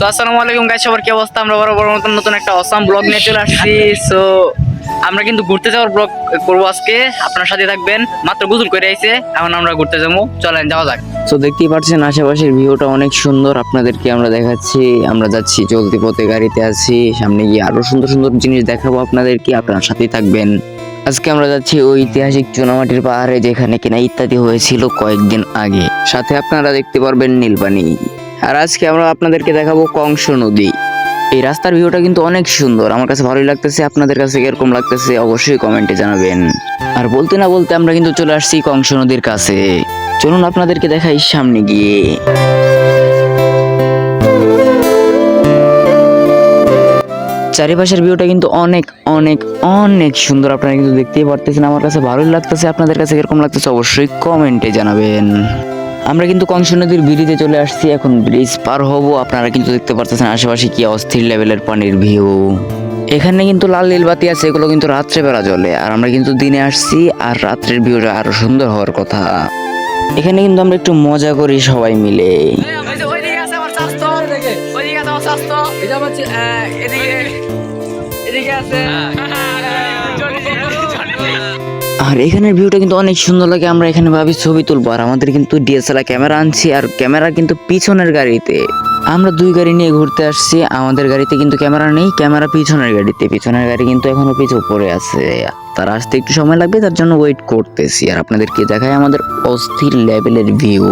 So আসসালামু আলাইকুম guys সবার কি অবস্থা? আমরা বড় বড় মতন নতুন একটা অসাম ব্লগ নিয়ে চলে আসছি। সো আমরা কিন্তু ঘুরতে যাওয়ার ব্লগ করব আজকে। আপনার সাথে থাকবেন, মাত্র গোসল করে আইছে। এখন আমরা ঘুরতে যাব। চলেন, যাওয়া যাক। তো দেখতেই পাচ্ছেন আশেপাশের ভিউটা অনেক সুন্দর। আপনাদেরকে আমরা দেখাচ্ছি। আমরা যাচ্ছি, চলতি পথে গাড়িতে আছি। সামনে গিয়ে আরও সুন্দর সুন্দর জিনিস দেখাবো আপনাদেরকে। আপনার সাথেই থাকবেন। আজকে আমরা যাচ্ছি ঐতিহাসিক চুনামাটির পাহাড়ে, যেখানে কিনা ইত্যাদি হয়েছিল কয়েকদিন আগে। সাথে আপনারা দেখতে পারবেন নীলপানি আর আজকে আমরা আপনাদেরকে দেখাবো কংস নদী। এই রাস্তার ভিউটা কিন্তু অনেক সুন্দর। আমার কাছে ভালোই লাগতেছে। আপনাদের কাছে কীরকম লাগতেছে অবশ্যই কমেন্টে জানাবেন। আর বলতে না বলতে আমরা কিন্তু চলে আসছি কংস নদীর কাছে। চলুন আপনাদেরকে দেখাই সামনে গিয়ে। চারিপাশের ভিউটা কিন্তু অনেক অনেক অনেক সুন্দর। আপনারা কিন্তু দেখতেই পারতেছেন। আমার কাছে ভালোই লাগতেছে। আপনাদের কাছে কীরকম লাগতেছে অবশ্যই কমেন্টে জানাবেন। আমরা কিন্তু কংস নদীর ব্রিজে চলে আসছি এখন ব্রিজ পার হব। আপনারা কিন্তু দেখতে পারতেছেন আশেপাশে কি অস্থির লেভেলের পানির ভিউ। এখানে কিন্তু লাল নীল বাতি আছে এগুলো কিন্তু রাত্রে বেলা জ্বলে। আর আমরা কিন্তু দিনে আসছি আর রাত্রের ভিউটা আরও সুন্দর হওয়ার কথা। এখানে কিন্তু আমরা একটু মজা করি সবাই মিলে। ওইদিকে আছে। আর এখানের ভিউটা কিন্তু অনেক সুন্দর লাগে আমরা এখানে ভাবি ছবি তুলবো। আর আমাদের কিন্তু ডিএসএলআর ক্যামেরা আনছি আর ক্যামেরা কিন্তু পিছনের গাড়িতে। আমরা দুই গাড়ি নিয়ে ঘুরতে আসছি আমাদের গাড়িতে কিন্তু ক্যামেরা নেই ক্যামেরা পিছনের গাড়িতে। পিছনের গাড়ি কিন্তু এখনও পিছু পড়ে আছে। তার আসতে একটু সময় লাগবে তার জন্য ওয়েট করতেছি। আর আপনাদেরকে দেখায় আমাদের অস্থির লেভেলের ভিউ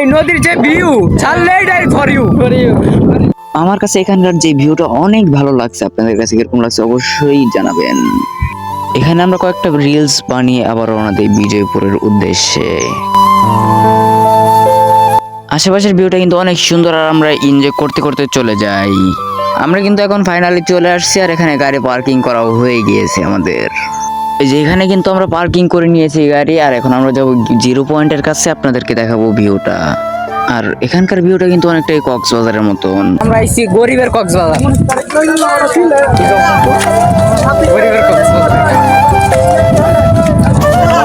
এই নদীর যে ভিউ ছাড়লে এটাই ফর ইউ আমার কাছে এখানকার যে ভিউটা অনেক ভালো লাগছে আপনাদের কাছে কীরকম লাগছে অবশ্যই জানাবেন। এখানে আমরা কয়েকটা রিলস বানিয়ে আবার রওনা দিই বিজয়পুরের উদ্দেশ্যে। আশেপাশের ভিউটা কিন্তু অনেক সুন্দর আর আমরা এনজয় করতে করতে চলে যাই। আমরা কিন্তু এখন ফাইনালি চলে আসছি আর এখানে গাড়ি পার্কিং করা হয়ে গিয়েছে আমাদের। এই যে এখানে কিন্তু আমরা পার্কিং করে নিয়েছি গাড়ি আর এখন আমরা যাব জিরো পয়েন্টের কাছে, আপনাদেরকে দেখাবো ভিউটা আর এখানকার ভিউটা কিন্তু অনেকটাই কক্সবাজারের মতন আমরা আইছি গরিবের কক্সবাজার। গরিবের কক্সবাজার।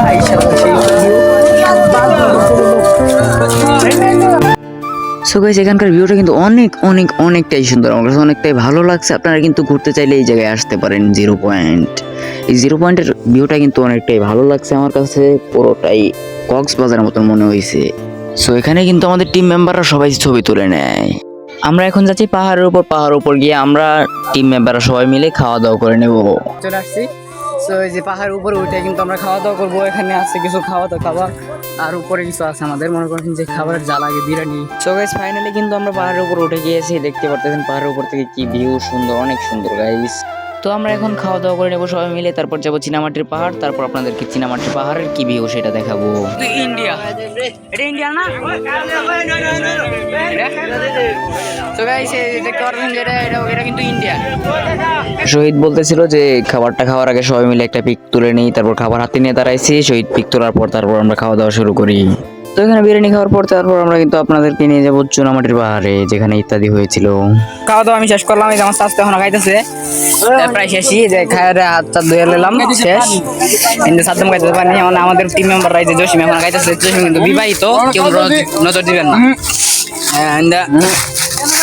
আইসা সো গাইস এখানকার ভিউটা কিন্তু অনেক অনেক অনেকটাই সুন্দর। আমার কাছে অনেকটাই ভালো লাগছে। আপনারা কিন্তু ঘুরতে চাইলে এই জায়গায় আসতে পারেন জিরো পয়েন্ট এই জিরো পয়েন্টের ভিউটা কিন্তু অনেকটাই ভালো লাগছে আমার কাছে। পুরোটাই কক্সবাজারের মতন মনে হয়েছে সো এখানে কিন্তু আমাদের টিম মেম্বাররা সবাই ছবি তুলে নেয়। আমরা এখন যাচ্ছি পাহাড়ের উপর পাহাড়ের উপর গিয়ে আমরা টিম মেম্বাররা সবাই মিলে খাওয়া দাওয়া করে নেব। চলে আসছি। সো এই যে পাহাড়ের উপরে উঠে কিন্তু আমরা খাওয়া দাওয়া করব। এখানে আছে কিছু খাওয়া দাওয়া খাবার। আর উপরে কিছু আছে আমাদের। মনে করেন যে খাবারের যা লাগে, বিরিয়ানি। সো গাইস ফাইনালি কিন্তু আমরা পাহাড়ের উপর উঠে গিয়েছি। দেখতে পারতেছেন পাহাড়ের উপর থেকে কি ভিউ সুন্দর, অনেক সুন্দর গাইস তো আমরা এখন খাওয়া দাওয়া করে নেব সবাই মিলে তারপর যাব চীনামাটির পাহাড় তারপর আপনাদেরকে চীনামাটির পাহাড়ের কি ভিউ সেটা দেখাবো। ইন্ডিয়া। এটা ইন্ডিয়া না? তো গাইস দেখতে পাচ্ছেন যে এটা এটা এটা কিন্তু ইন্ডিয়া। শহীদ বলতেছিল যে খাবারটা খাওয়ার আগে সবাই মিলে একটা পিক তুলে নিই তারপর খাবার হাতে নিয়ে দাঁড়াইছি শহীদ পিক তোলার পর তারপর আমরা খাওয়া দাওয়া শুরু করি। তো এখানে বিরিয়ানি খাওয়ার পর তারপর আমরা কিন্তু আপনাদেরকে নিয়ে যাব চুনামাটির পাহাড়ে যেখানে ইত্যাদি হয়েছিল। খাওয়া দাওয়া আমি শেষ করলাম এই যে আমার স্বাস্থ্য এখন খাইতেছে প্রায় শেষই যে খায় হাত টাত ধুয়ে নিলাম শেষ। কিন্তু সাদ্দাম খাইতে পারিনি মানে আমাদের টিম মেম্বার রাইছে জসিম এখন খাইতেছে জসিম কিন্তু বিবাহিত কেউ নজর- নজর দিবেন না। হ্যাঁ,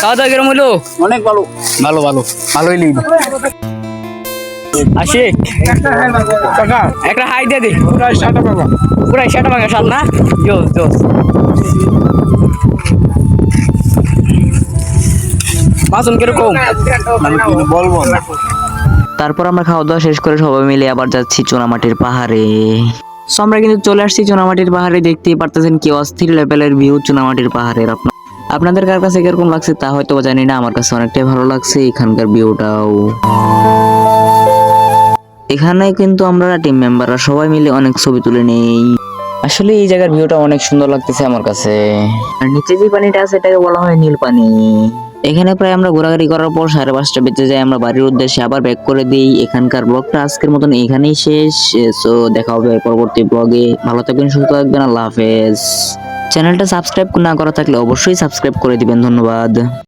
খাওয়া দাওয়া কিরম হলো অনেক ভালো। ভালো ভালো। ভালোই লিখব আশিক কাকা একটা হাই দিয়ে ষাট টাকা পুরাই সেটা ভাঙা সাত না? জোস জোস। বাসন কীরকম? আমি বলব না। তারপর আমরা খাওয়া দাওয়া শেষ করে সবাই মিলে আবার যাচ্ছি চুনামাটির পাহাড়ে। So, আমরা কিন্তু চলে আসছি চুনামাটির পাহাড়ে দেখতেই পারতেছেন কি অস্থির লেভেলের ভিউ চুনামাটির পাহাড়ের আপনার। আপনাদের কার কাছে কীরকম লাগছে তা হয়তো বা জানি না আমার কাছে অনেকটাই ভালো লাগছে এখানকার ভিউটাও এখানে কিন্তু আমরা টিম মেম্বাররা সবাই মিলে অনেক ছবি তুলে নেই। আসলে এই জায়গার ভিউটা অনেক সুন্দর লাগতেছে আমার কাছে। আর নিচে যে পানিটা আছে এটাকে বলা হয় নীল পানি। এখানে প্রায় আমরা ঘোরাঘুরি করার পর সাড়ে পাঁচটা বেঁচে যাই আমরা বাড়ির উদ্দেশ্যে আবার ব্যাক করে দিই। এখানকার ব্লগটা আজকের মতন এখানেই শেষ। সো দেখা হবে পরবর্তী ব্লগে ভালো থাকবেন সুস্থ থাকবেন আল্লাহ হাফেজ। চ্যানেলটা সাবস্ক্রাইব না করা থাকলে অবশ্যই সাবস্ক্রাইব করে দিবেন ধন্যবাদ।